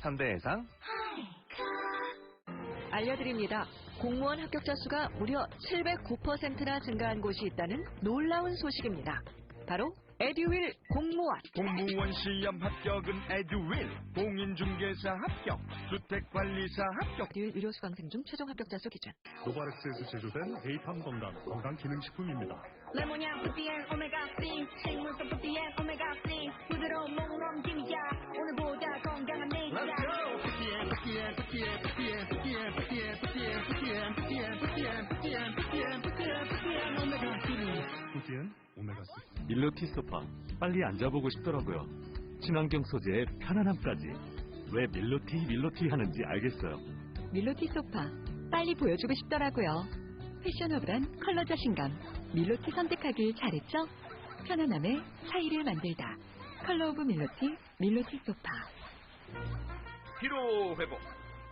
현대해상 알려드립니다. 공무원 합격자 수가 무려 709%나 증가한 곳이 있다는 놀라운 소식입니다. 바로 에듀윌 공무원. 공무원 시험 합격은 에듀윌 공인중개사 합격 주택관리사 합격 에듀윌 의료수 강생 중 최종 합격자 수 기준. 노바렉스에서 제조된 데이팜 건강 건강기능식품입니다. 푸티엔 오메가 3 식물성 푸티엔 오메가 3 밀로티 소파 빨리 앉아보고 싶더라고요. 친환경 소재의 편안함까지 왜 밀로티 밀로티 하는지 알겠어요. 밀로티 소파. 빨리 보여주고 싶더라고요. 패셔너블한 컬러 자신감. 밀로티 선택하길 잘했죠? 편안함의 차이를 만들다. 컬러 오브 밀로티, 밀로티 소파. 피로 회복,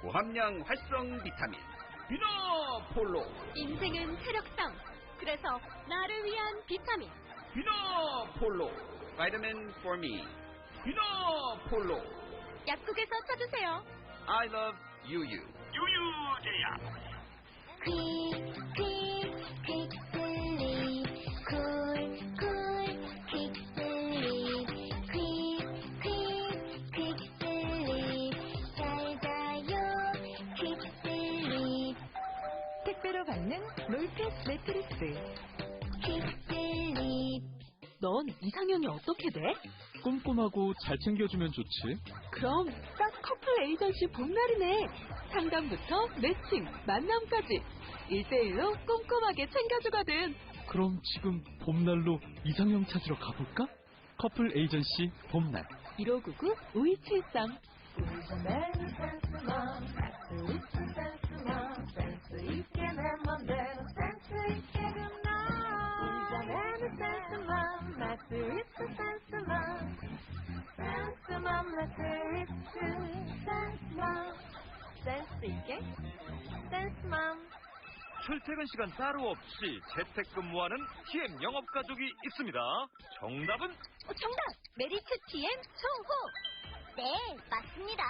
고함량 활성 비타민, 비노폴로, 인생은 체력성 그래서 나를 위한 비타민 비노폴로, 바이타민 포미, 비노폴로. 약국에서 찾으세요 I love 유유, 유유제약. quick, quick, quick sleep. 넌 이상형이 어떻게 돼? 꼼꼼하고 잘 챙겨주면 좋지. 그럼 딱 커플 에이전시 봄날이네. 상담부터 매칭, 만남까지. 1대1로 꼼꼼하게 챙겨주거든. 그럼 지금 봄날로 이상형 찾으러 가볼까? 커플 에이전시 봄날. 1599 5273. 출퇴근 시간 따로 없이 재택근무하는 TM 영업 가족이 있습니다 정답은 어, 정답 메리츠 TM 소호 네, 맞습니다.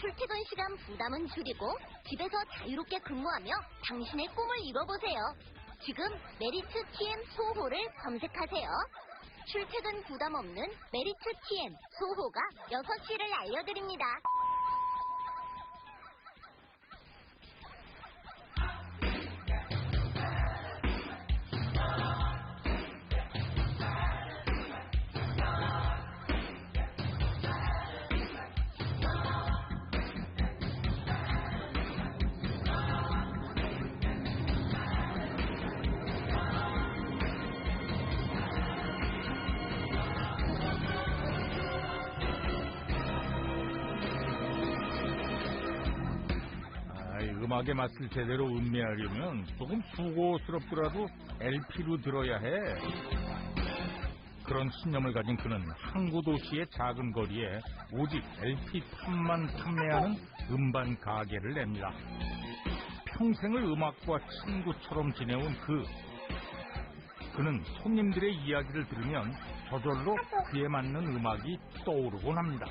출퇴근 시간 부담은 줄이고 집에서 자유롭게 근무하며 당신의 꿈을 이뤄보세요. 지금 메리츠 TM 소호를 검색하세요. 출퇴근 부담 없는 메리츠 TM 소호가 6시를 알려드립니다. 음악의 맛을 제대로 음미하려면 조금 수고스럽더라도 LP로 들어야 해. 그런 신념을 가진 그는 항구 도시의 작은 거리에 오직 LP 탑만 판매하는 음반 가게를 냅니다. 평생을 음악과 친구처럼 지내온 그 그는 손님들의 이야기를 들으면 저절로 귀에 맞는 음악이 떠오르곤 합니다.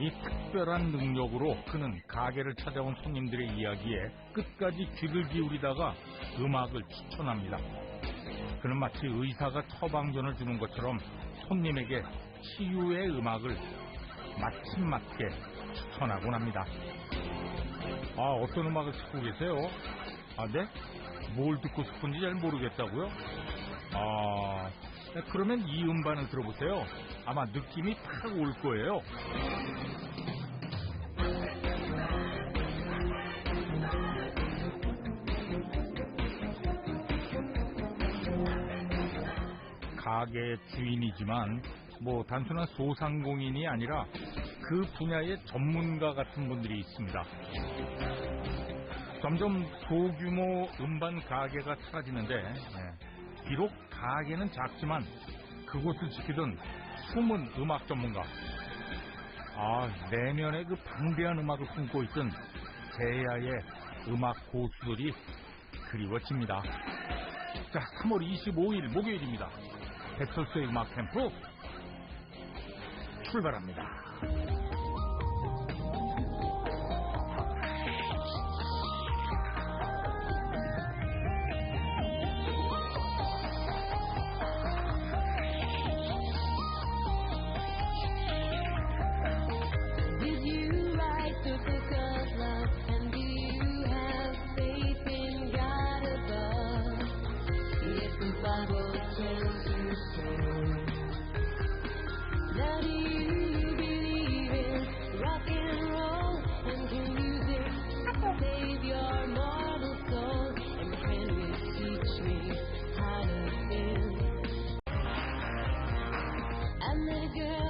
이 특별한 능력으로 그는 가게를 찾아온 손님들의 이야기에 끝까지 귀를 기울이다가 음악을 추천합니다. 그는 마치 의사가 처방전을 주는 것처럼 손님에게 치유의 음악을 마침 맞게 추천하곤 합니다. 아, 어떤 음악을 듣고 계세요? 아, 네? 뭘 듣고 싶은지 잘 모르겠다고요? 아, 네, 그러면 이 음반을 들어보세요. 아마 느낌이 탁 올 거예요. 가게 주인이지만 뭐 단순한 소상공인이 아니라 그 분야의 전문가 같은 분들이 있습니다. 점점 소규모 음반 가게가 사라지는데 예, 비록 가게는 작지만 그곳을 지키던 숨은 음악 전문가 아 내면의 그 방대한 음악을 품고 있던 제야의 음악 고수들이 그리워집니다. 자, 3월 25일 목요일입니다. 배철수의 음악 캠프 출발합니다. good.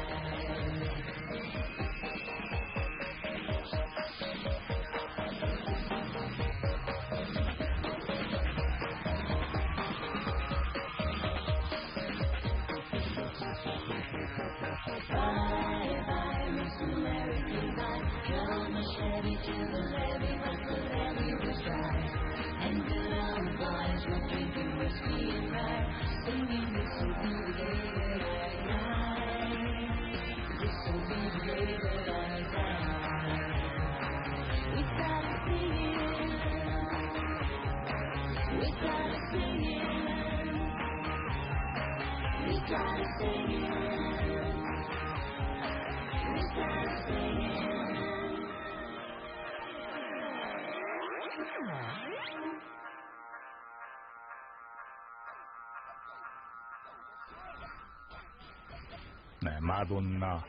Chevy to the levee, but the levee was dry. And good old boys were drinking whiskey and rye, singing, "This will be the day that I die. This will be the day that I die." We started singing. We started singing. We started singing. We started singing. 네, 마돈나,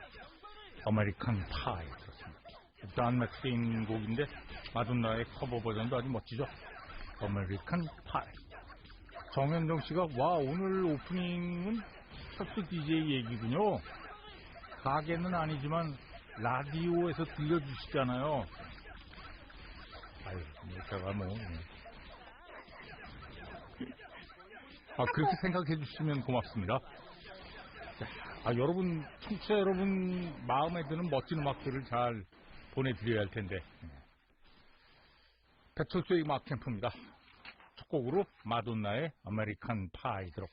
아메리칸 파이 그렇습니다. 존 맥스인 곡인데 마돈나의 커버 버전도 아주 멋지죠. 아메리칸 파이. 정현정 씨가 와 오늘 오프닝은 첫수 DJ 얘기군요. 가게는 아니지만 라디오에서 들려주시잖아요. 뭐 제가 뭐. 아, 그렇게 생각해 주시면 고맙습니다. 자, 아, 여러분, 청취자 여러분 마음에 드는 멋진 음악들을 잘 보내드려야 할 텐데. 배철수의 음악 캠프입니다. 첫 곡으로 마돈나의 아메리칸 파이 들었고요.